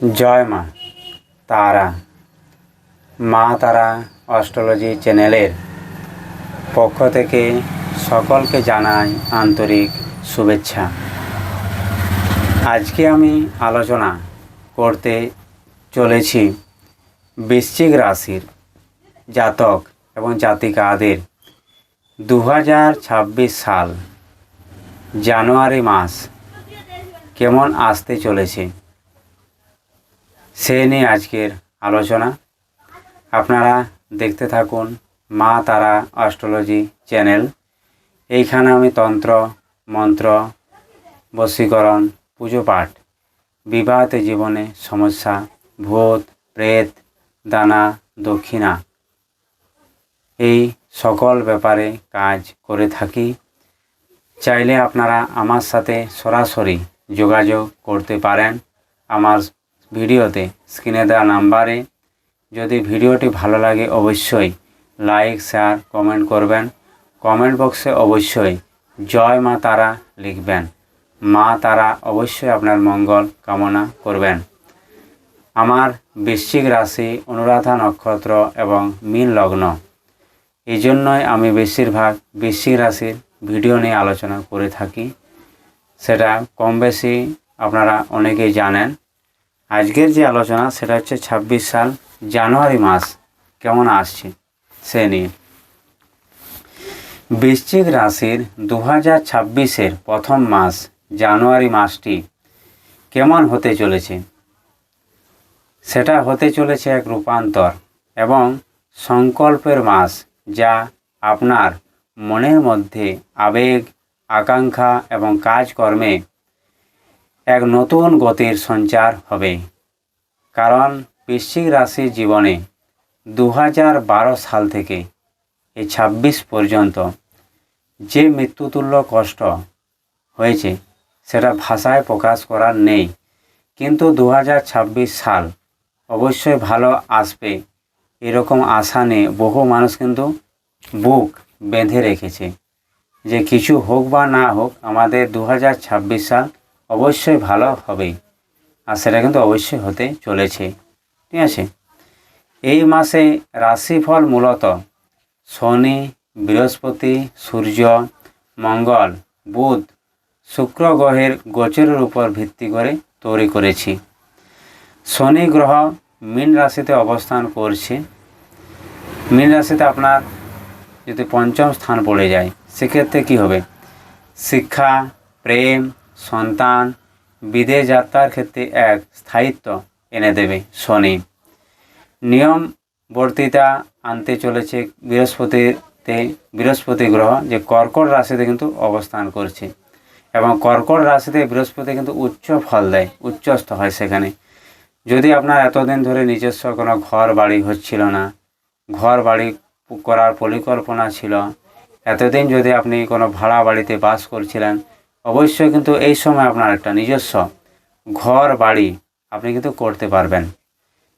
জয় মা, তারা। মা তারা অস্ট্রোলজি চ্যানেলের পক্ষ থেকে সকলকে জানাই আন্তরিক শুভেচ্ছা। আজকে আমি আলোচনা করতে চলেছি বৃশ্চিক রাশির জাতক এবং জাতিকাদের দু হাজার ছাব্বিশ সাল জানুয়ারি মাস কেমন আসতে চলেছে? সে নিয়ে আজকের আলোচনা। আপনারা দেখতে থাকুন মা তারা অস্ট্রোলজি চ্যানেল। এইখানে আমি তন্ত্র, মন্ত্র, বশীকরণ, পুজো পাঠ, বিবাহিত জীবনে সমস্যা, ভূত, প্রেত, দানা, দক্ষিণা এই সকল ব্যাপারে কাজ করে থাকি। চাইলে আপনারা আমার সাথে সরাসরি যোগাযোগ করতে পারেন। আমার ভিডিওতে স্ক্রিনে দেওয়া নাম্বারে। যদি ভিডিওটি ভালো লাগে অবশ্যই লাইক, শেয়ার, কমেন্ট করবেন। কমেন্ট বক্সে অবশ্যই জয় মা তারা লিখবেন। মা তারা অবশ্যই আপনার মঙ্গল কামনা করবেন। আমার বৃশ্চিক রাশি অনুরাধা নক্ষত্র এবং মীন লগ্ন। এই জন্যই আমি বেশিরভাগ বৃশ্চিক রাশির ভিডিও নিয়ে আলোচনা করে থাকি। সেটা কম বেশি আপনারা অনেকেই জানেন। আজকের যে আলোচনা সেটা হচ্ছে ছাব্বিশ সাল জানুয়ারি মাস। কেমন আসছে সে নিয়ে। বৃশ্চিক রাশির দু হাজার ছাব্বিশের প্রথম মাস জানুয়ারি মাসটি কেমন হতে চলেছে? সেটা হতে চলেছে এক রূপান্তর এবং সংকল্পের মাস যা আপনার মনের মধ্যে আবেগ, আকাঙ্ক্ষা এবং কাজকর্মে এক নতুন গতির সঞ্চার হবে। কারণ বৃশ্চিক রাশির জীবনে দু সাল থেকে এই ছাব্বিশ পর্যন্ত যে মৃত্যুতুল্য কষ্ট হয়েছে, সেটা ভাষায় প্রকাশ করার নেই। কিন্তু দু হাজার ছাব্বিশ সাল অবশ্যই ভালো আসবে এরকম আশা নিয়ে বহু মানুষ কিন্তু বুক বেঁধে রেখেছে যে কিছু হোক বা না হোক আমাদের দু হাজার ছাব্বিশ সাল অবশ্যই ভালো হবেই। আর সেটা কিন্তু অবশ্যই হতে চলেছে। ঠিক আছে? এই মাসে রাশিফল মূলত শনি, বৃহস্পতি, সূর্য, মঙ্গল, বুধ, শুক্র গ্রহের গোচরের উপর ভিত্তি করে তৈরি করেছি। শনি গ্রহ মীন রাশিতে অবস্থান করছে। মীন রাশিতে আপনার যদি পঞ্চম স্থান পড়ে যায়, সেক্ষেত্রে কী হবে? শিক্ষা, প্রেম সন্তান বিদেশ যাত্রার ক্ষেত্রে এক স্থায়িত্ব এনে দেবে শনি। নিয়ম বর্তিতা আনতে চলেছে বৃহস্পতিতে, বৃহস্পতি গ্রহ যে কর্কট রাশিতে কিন্তু অবস্থান করছে এবং কর্কট রাশিতে বৃহস্পতি কিন্তু উচ্চ ফল দেয়, উচ্চস্থ হয় সেখানে। যদি আপনার এতদিন ধরে নিজস্ব কোনো ঘর বাড়ি হচ্ছিল না ঘর বাড়ি করার পরিকল্পনা ছিল, এতদিন যদি আপনি কোনো ভাড়া বাড়িতে বাস করছিলেন অবশ্যই কিন্তু এই সময় আপনার একটা নিজস্ব ঘর, বাড়ি আপনি কিন্তু করতে পারবেন।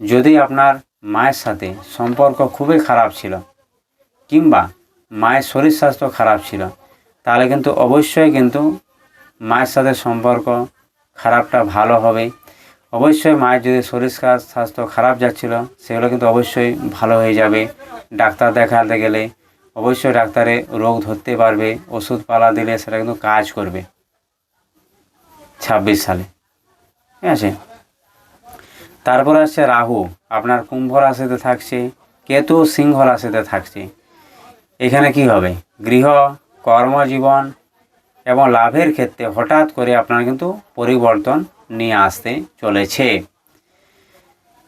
যদি আপনার মায়ের সাথে সম্পর্ক খুবই খারাপ ছিল কিংবা মায়ের শরীর স্বাস্থ্য খারাপ ছিল, তাহলে কিন্তু অবশ্যই কিন্তু মায়ের সাথে সম্পর্ক খারাপটা ভালো হবে। অবশ্যই মায়ের যদি শরীর স্বাস্থ্য খারাপ যাচ্ছিল, সেগুলো কিন্তু অবশ্যই ভালো হয়ে যাবে। ডাক্তার দেখাতে গেলে অবশ্যই ডাক্তারে রোগ ধরতে পারবে ওষুধপালা দিলে সেটা কিন্তু কাজ করবে। ছাব্বিশ সালে। ঠিক আছে? তারপর আসছে রাহু। আপনার কুম্ভ রাশিতে থাকছে, কেতু সিংহ রাশিতে থাকছে। এখানে কি হবে? গৃহ, কর্মজীবন এবং লাভের ক্ষেত্রে হঠাৎ করে আপনার কিন্তু পরিবর্তন নিয়ে আসতে চলেছে।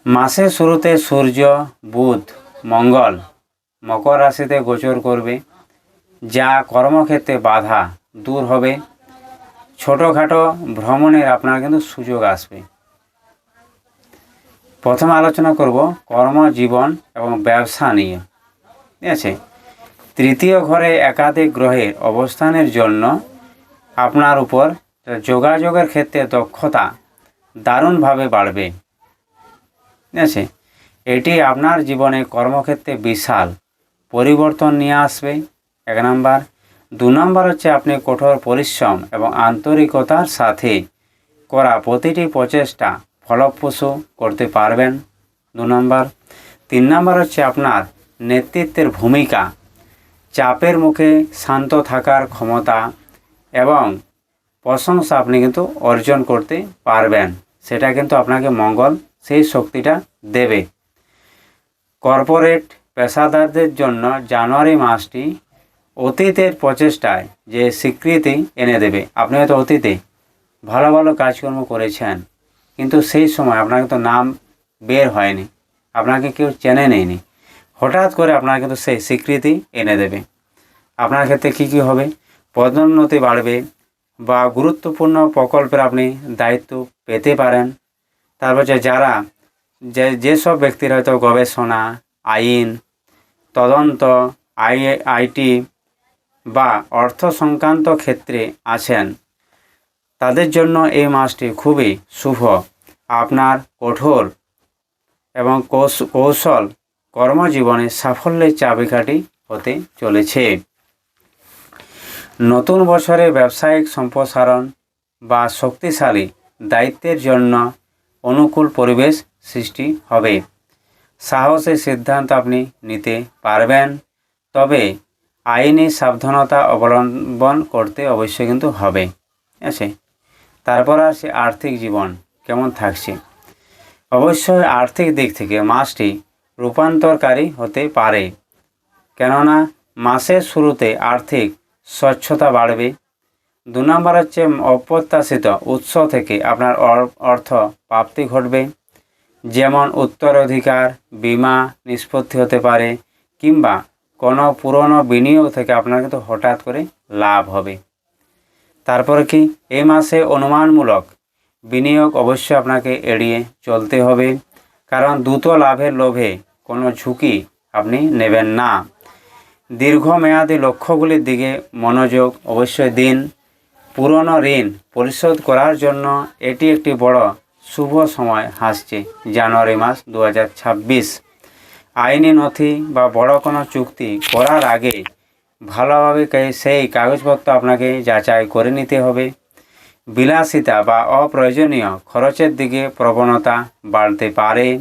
মাসের শুরুতে সূর্য, বুধ, মঙ্গল মকর রাশিতে গোচর করবে। যা কর্মক্ষেত্রে বাধা দূর হবে। ছোটোখাটো ভ্রমণের আপনার কিন্তু সুযোগ আসবে। প্রথমে আলোচনা করব কর্মজীবন এবং ব্যবসা নিয়ে। ঠিক আছে? তৃতীয় ঘরে একাধিক গ্রহের অবস্থানের জন্য আপনার উপর যোগাযোগের ক্ষেত্রে দক্ষতা দারুণভাবে বাড়বে। ঠিক আছে? এটি আপনার জীবনে কর্মক্ষেত্রে বিশাল পরিবর্তন নিয়ে আসবে। এক নাম্বার। দু নম্বর হচ্ছে আপনি কঠোর পরিশ্রম এবং আন্তরিকতার সাথে করা প্রতিটি প্রচেষ্টা ফলপ্রসূ করতে পারবেন। দু নম্বর। তিন নম্বর হচ্ছে আপনার নেতৃত্বের ভূমিকা। চাপের মুখে শান্ত থাকার ক্ষমতা এবং প্রশংসা আপনি কিন্তু অর্জন করতে পারবেন। সেটা কিন্তু আপনাকে মঙ্গল সেই শক্তিটা দেবে। কর্পোরেট পেশাদারদের জন্য জানুয়ারি মাসটি অতীতের প্রচেষ্টায় যে স্বীকৃতি এনে দেবে। আপনি হয়তো অতীতে ভালো ভালো কাজকর্ম করেছেন, কিন্তু সেই সময় আপনার কিন্তু নাম বের হয়নি, আপনাকে কেউ চেনে নেয়নি। হঠাৎ করে আপনার কিন্তু সেই স্বীকৃতি এনে দেবে। আপনার ক্ষেত্রে কী কী হবে? পদোন্নতি বাড়বে বা গুরুত্বপূর্ণ প্রকল্পের আপনি দায়িত্ব পেতে পারেন। তারপর যে যারা, যে, যেসব ব্যক্তির হয়তো গবেষণা, আইন তদন্ত, আই, আইটি বা অর্থ সংক্রান্ত ক্ষেত্রে আছেন। তাদের জন্য এই মাসটি খুবই শুভ। আপনার কঠোর এবং কৌশ- কৌশল কর্মজীবনে সাফল্যের চাবিকাঠি হতে চলেছে। নতুন বছরে ব্যবসায়িক সম্প্রসারণ বা শক্তিশালী দায়িত্বের জন্য অনুকূল পরিবেশ সৃষ্টি হবে। সাহসের সিদ্ধান্ত আপনি নিতে পারবেন। তবে আইনি সাবধানতা অবলম্বন করতে অবশ্যই কিন্তু হবে। আছে? তারপর আসে আর্থিক জীবন, কেমন থাকছে? অবশ্যই আর্থিক দিক থেকে মাসটি রূপান্তরকারী হতে পারে। কেননা, মাসের শুরুতে আর্থিক স্বচ্ছতা বাড়বে। দু নম্বর হচ্ছে অপ্রত্যাশিত উৎস থেকে আপনার অর- অর্থ প্রাপ্তি ঘটবে। যেমন উত্তরাধিকার, বিমা নিষ্পত্তি হতে পারে, কিংবা কোনো পুরনো বিনিয়োগ থেকে আপনার কিন্তু হঠাৎ করে লাভ হবে। তারপরে কি এই মাসে অনুমানমূলক বিনিয়োগ অবশ্যই আপনাকে এড়িয়ে চলতে হবে, কারণ দ্রুত লাভের লোভে কোনো ঝুঁকি আপনি নেবেন না। দীর্ঘমেয়াদী লক্ষ্যগুলির দিকে মনোযোগ অবশ্যই দিন। পুরনো ঋণ পরিশোধ করার জন্য এটি একটি বড় শুভ সময় হাসছে জানুয়ারি মাস দু হাজার ছাব্বিশ। আইনি নথি বা বড় কোনো চুক্তি করার আগে ভালোভাবে সেই কাগজপত্র আপনাকে যাচাই করে নিতে হবে। বিলাসিতা বা অপ্রয়োজনীয় খরচের দিকে প্রবণতা বাড়তে পারে,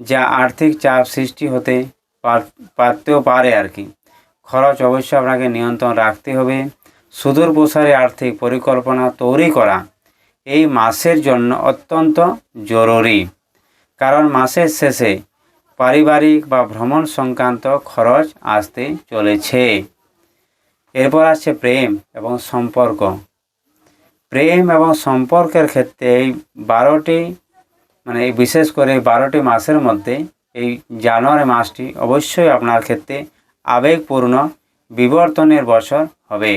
যা আর্থিক চাপ সৃষ্টি হতে পার- পারতেও পারে আর কি। খরচ অবশ্যই আপনাকে নিয়ন্ত্রণ রাখতে হবে। সুদূর প্রসারী আর্থিক পরিকল্পনা তৈরি করা এই মাসের জন্য অত্যন্ত জরুরি। কারণ মাসের শেষে পারিবারিক বা ভ্রমণ সংক্রান্ত খরচ আসতে চলেছে। এরপর আছে প্রেম এবং সম্পর্ক। প্রেম এবং সম্পর্কের ক্ষেত্রে এই বারোটি মানে এই বিশেষ করে বারোটি মাসের মধ্যে এই জানুয়ারি মাসটি অবশ্যই আপনার ক্ষেত্রে আবেগপূর্ণ বিবর্তনের বছর হবে।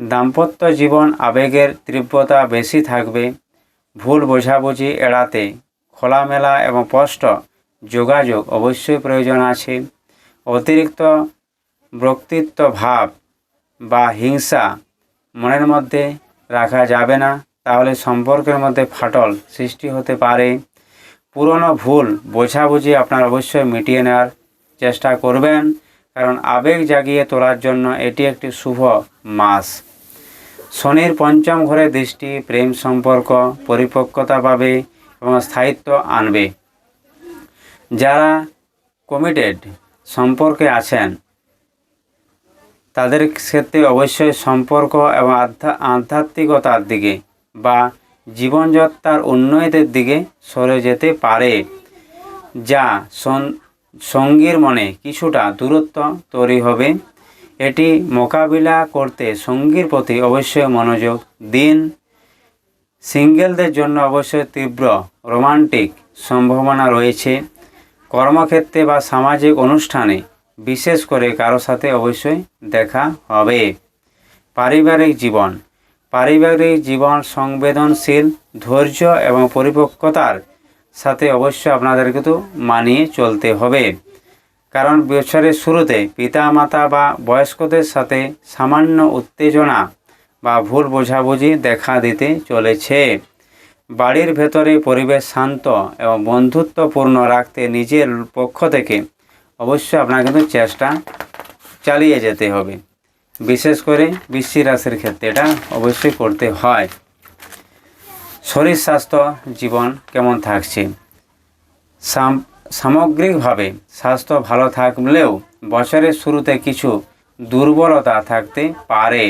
দাম্পত্য জীবন আবেগের তীব্রতা বেশি থাকবে, ভুল বোঝাবুঝি এড়াতে, খোলামেলা এবং স্পষ্ট যোগাযোগ অবশ্যই প্রয়োজন আছে। অতিরিক্ত বক্তৃত্ব ভাব বা হিংসা মনের মধ্যে রাখা যাবে না, তাহলে সম্পর্কের মধ্যে ফাটল সৃষ্টি হতে পারে। পুরনো ভুল বোঝাবুঝি আপনার অবশ্যই মিটিয়ে নেওয়ার চেষ্টা করবেন, কারণ আবেগ জাগিয়ে তোলার জন্য এটি একটি শুভ মাস। শনির পঞ্চম ঘরে দৃষ্টি, প্রেম সম্পর্ক, পরিপক্কতা পাবে এবং স্থায়িত্ব আনবে। যারা কমিটেড সম্পর্কে আছেন, তাদের ক্ষেত্রে অবশ্যই সম্পর্ক এবং আধ্যা, আধ্যাত্মিকতার দিকে বা জীবনযাত্রার উন্নয়নের দিকে সরে যেতে পারে, যা সঙ্গীর মনে কিছুটা দূরত্ব তৈরি হবে। এটি মোকাবিলা করতে সঙ্গীর প্রতি অবশ্যই মনোযোগ দিন। সিঙ্গেলদের জন্য অবশ্যই তীব্র রোমান্টিক সম্ভাবনা রয়েছে। কর্মক্ষেত্রে বা সামাজিক অনুষ্ঠানে বিশেষ করে কারও সাথে অবশ্যই দেখা হবে। পারিবারিক জীবন। পারিবারিক জীবন সংবেদনশীল, ধৈর্য এবং পরিপক্কতার সাথে অবশ্যই আপনাদের কিন্তু মানিয়ে চলতে হবে। কারণ বছরের শুরুতে পিতামাতা বা বয়স্কদের সাথে সামান্য উত্তেজনা বা ভুল বোঝাবুঝি দেখা দিতে চলেছে। বাড়ির ভেতরে পরিবেশ শান্ত এবং বন্ধুত্বপূর্ণ রাখতে নিজের পক্ষ থেকে অবশ্যই আপনার কিন্তু চেষ্টা চালিয়ে যেতে হবে। বিশেষ করে বৃশ্চিক রাশির ক্ষেত্রে এটা অবশ্যই করতে হয়। শরীর স্বাস্থ্য, জীবন কেমন থাকছে? সাম- সামগ্রিকভাবে স্বাস্থ্য ভালো থাকলেও বছরের শুরুতে কিছু দুর্বলতা থাকতে পারে।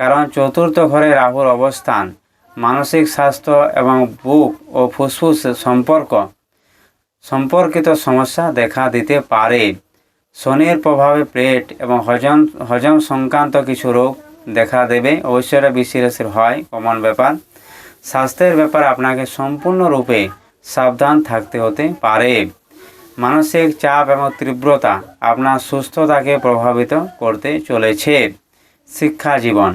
কারণ চতুর্থ ঘরে রাহুর অবস্থান, মানসিক স্বাস্থ্য এবং বুক ও ফুসফুস সম্পর্ক সম্পর্কিত সমস্যা দেখা দিতে পারে। শনির প্রভাবে পেট এবং হজম হজম সংক্রান্ত কিছু রোগ দেখা দেবে। অবশ্যই এটা বৃষ্টি রাশির হয়, কমন ব্যাপার। স্বাস্থ্যের ব্যাপারে আপনাকে সম্পূর্ণরূপে সাবধান থাকতে হতে পারে। মানসিক চাপ এবং তীব্রতা আপনার সুস্থতাকে প্রভাবিত করতে চলেছে। শিক্ষা জীবন।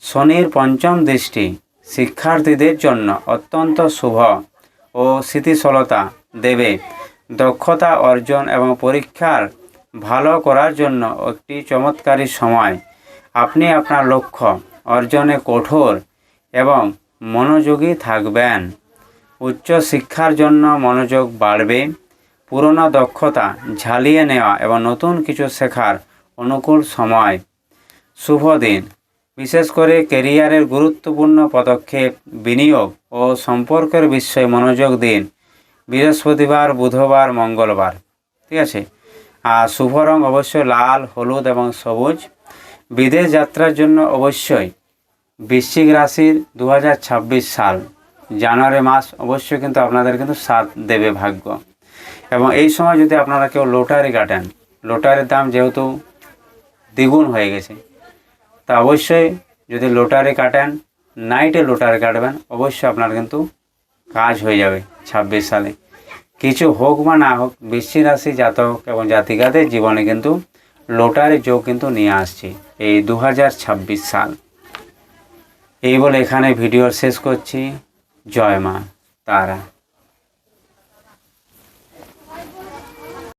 শনির পঞ্চম দৃষ্টি শিক্ষার্থীদের জন্য অত্যন্ত শুভ ও স্থিতিশীলতা দেবে। দক্ষতা অর্জন এবং পরীক্ষার ভালো করার জন্য একটি চমৎকারী সময়। আপনি আপনার লক্ষ্য অর্জনে কঠোর এবং মনোযোগী থাকবেন। উচ্চ শিক্ষার জন্য মনোযোগ বাড়বে। পুরনো দক্ষতা ঝালিয়ে নেওয়া এবং নতুন কিছু শেখার অনুকূল সময়। শুভ দিন। বিশেষ করে কেরিয়ারের গুরুত্বপূর্ণ পদক্ষেপ বিনিয়োগ ও সম্পর্কের বিষয়ে মনোযোগ দিন। বৃহস্পতিবার, বুধবার, মঙ্গলবার। ঠিক আছে? আর শুভ রং অবশ্যই লাল, হলুদ এবং সবুজ। বিদেশ যাত্রার জন্য অবশ্যই বৃশ্চিক রাশির দু হাজার ছাব্বিশ সাল। জানুয়ারি মাস অবশ্যই কিন্তু আপনাদের কিন্তু সাথ দেবে ভাগ্য। এবং এই সময় যদি আপনারা কেউ লোটারি কাটেন, লোটারির দাম যেহেতু দ্বিগুণ হয়ে গেছে, তা অবশ্যই যদি লোটারি কাটেন, নাইটে লোটারি কাটবেন, অবশ্যই আপনার কিন্তু কাজ হয়ে যাবে ছাব্বিশ সালে। কিছু হোক বা না হোক বৃশ্চিক রাশি জাতক এবং জাতিকাদের জীবনে কিন্তু লোটারি যোগ কিন্তু নিয়ে আসছে এই দু হাজার ছাব্বিশ সাল। এই বলে এখানে ভিডিও শেষ করছি। জয় মা, তারা।